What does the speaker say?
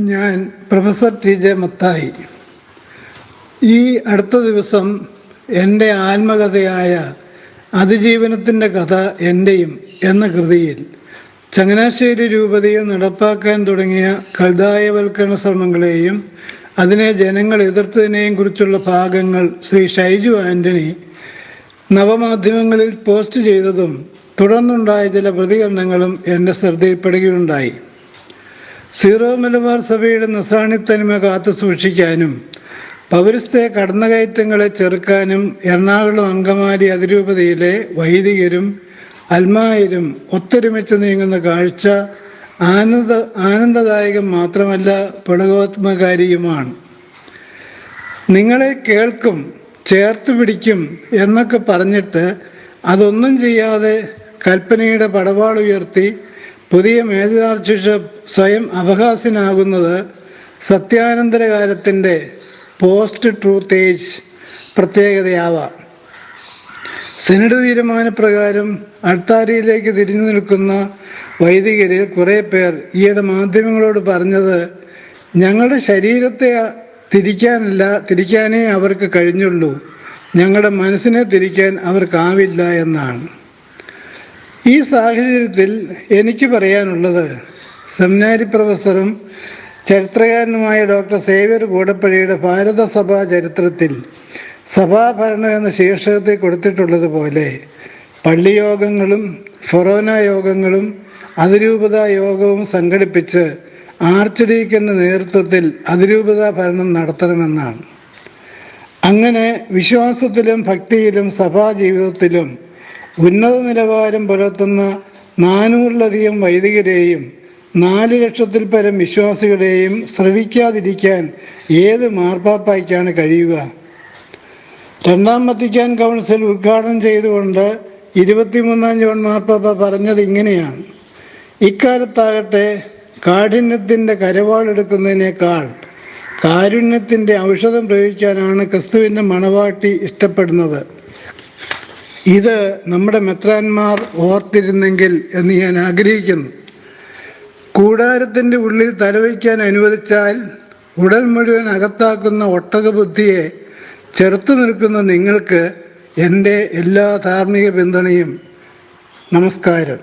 ഞാൻ professor T J Mathai. ഈ അടുത്ത ദിവസം എന്റെ ആത്മകഥയായ അതിജീവനത്തിന്റെ കഥ എന്റെയും എന്ന കൃതിയിൽ ചങ്ങനാശ്ശേരി രൂപതയിൽ നടപ്പാക്കാൻ തുടങ്ങിയ കൽതായവൽക്കരണ ശ്രമങ്ങളെയും അതിനെ ജനങ്ങൾ എതിർത്തതിനെയും കുറിച്ചുള്ള ഭാഗങ്ങൾ ശ്രീ ഷൈജു ആന്റണി നവമാധ്യമങ്ങളിൽ പോസ്റ്റ് ചെയ്തതും തുടർന്നുണ്ടായ ചില പ്രതികരണങ്ങളും എന്റെ ശ്രദ്ധയിൽപ്പെടുകയുണ്ടായി. സീറോ മലബാർ സഭയുടെ നസാണിത്തനിമ കാത്തു സൂക്ഷിക്കാനും പൗരസ്ത്യ കടന്നുകയറ്റങ്ങളെ ചെറുക്കാനും എറണാകുളം അങ്കമാലി അതിരൂപതയിലെ വൈദികരും അൽമായരും ഒത്തൊരുമിച്ച് നീങ്ങുന്ന കാഴ്ച ആനന്ദ ആനന്ദദായകം മാത്രമല്ല പിടകോത്മകാരിയുമാണ് നിങ്ങളെ കേൾക്കും ചേർത്ത് പിടിക്കും എന്നൊക്കെ പറഞ്ഞിട്ട് അതൊന്നും ചെയ്യാതെ കൽപ്പനയുടെ പടവാൾ ഉയർത്തി പുതിയ മേജർ ആർച്ച് ബിഷപ്പ് സ്വയം അപഹാസ്യനാകുന്നത് സത്യാനന്തരകാലത്തിന്റെ പോസ്റ്റ് ട്രൂത്ത് ഏജ് പ്രത്യേകതയാവാം. സെനഡ് തീരുമാനപ്രകാരം അൾത്താരിയിലേക്ക് തിരിഞ്ഞു നിൽക്കുന്ന വൈദികരിൽ കുറേ പേർ ഈയിടെ മാധ്യമങ്ങളോട് പറഞ്ഞത് ഞങ്ങളുടെ ശരീരത്തെ തിരിക്കാനല്ല തിരിക്കാനേ അവർക്ക് കഴിഞ്ഞുള്ളൂ. ഞങ്ങളുടെ മനസ്സിനെ തിരിക്കാൻ അവർക്കാവില്ല എന്നാണ്. ഈ സാഹചര്യത്തിൽ എനിക്ക് പറയാനുള്ളത് സെമിനാരി പ്രൊഫസറും ചരിത്രകാരനുമായ ഡോക്ടർ സേവ്യർ കൂടപ്പള്ളിയുടെ ഭാരതസഭാ ചരിത്രത്തിൽ സഭാഭരണം എന്ന ശീർഷകത്തെ കൊടുത്തിട്ടുള്ളതുപോലെ പള്ളിയോഗങ്ങളും ഫൊറോന യോഗങ്ങളും അതിരൂപത യോഗവും സംഘടിപ്പിച്ച് ആർച്ച് നേതൃത്വത്തിൽ അതിരൂപത ഭരണം നടത്തണമെന്നാണ്. അങ്ങനെ വിശ്വാസത്തിലും ഭക്തിയിലും സഭാ ജീവിതത്തിലും ഉന്നത നിലവാരം പുലർത്തുന്ന നാനൂറിലധികം വൈദികരെയും നാല് ലക്ഷത്തിൽ പരം വിശ്വാസികളെയും ശ്രവിക്കാതിരിക്കാൻ ഏത് മാർപ്പാപ്പായ്ക്കാണ് കഴിയുക? രണ്ടാം വത്തിക്കാൻ കൗൺസിൽ ഉദ്ഘാടനം ചെയ്തുകൊണ്ട് ഇരുപത്തിമൂന്നാം ജോൺ മാർപ്പാപ്പ പറഞ്ഞത് ഇങ്ങനെയാണ്. ഇക്കാലത്താകട്ടെ കാഠിന്യത്തിന്റെ കരവാളെടുക്കുന്നതിനേക്കാൾ കാരുണ്യത്തിന്റെ ഔഷധം പ്രയോഗിക്കാനാണ് ക്രിസ്തുവിന്റെ മണവാട്ടി ഇഷ്ടപ്പെടുന്നത്. ഇത് നമ്മുടെ മെത്രാന്മാർ ഓർത്തിരുന്നെങ്കിൽ എന്ന് ഞാൻ ആഗ്രഹിക്കുന്നു. കൂടാരത്തിന്റെ ഉള്ളിൽ തലവയ്ക്കാൻ അനുവദിച്ചാൽ ഉടൽ മുഴുവൻ അകത്താക്കുന്ന ഒട്ടകബുദ്ധിയെ ചെറുത്തു നിൽക്കുന്ന നിങ്ങൾക്ക് എന്റെ എല്ലാ ധാർമ്മിക പിന്തുണയും. നമസ്കാരം.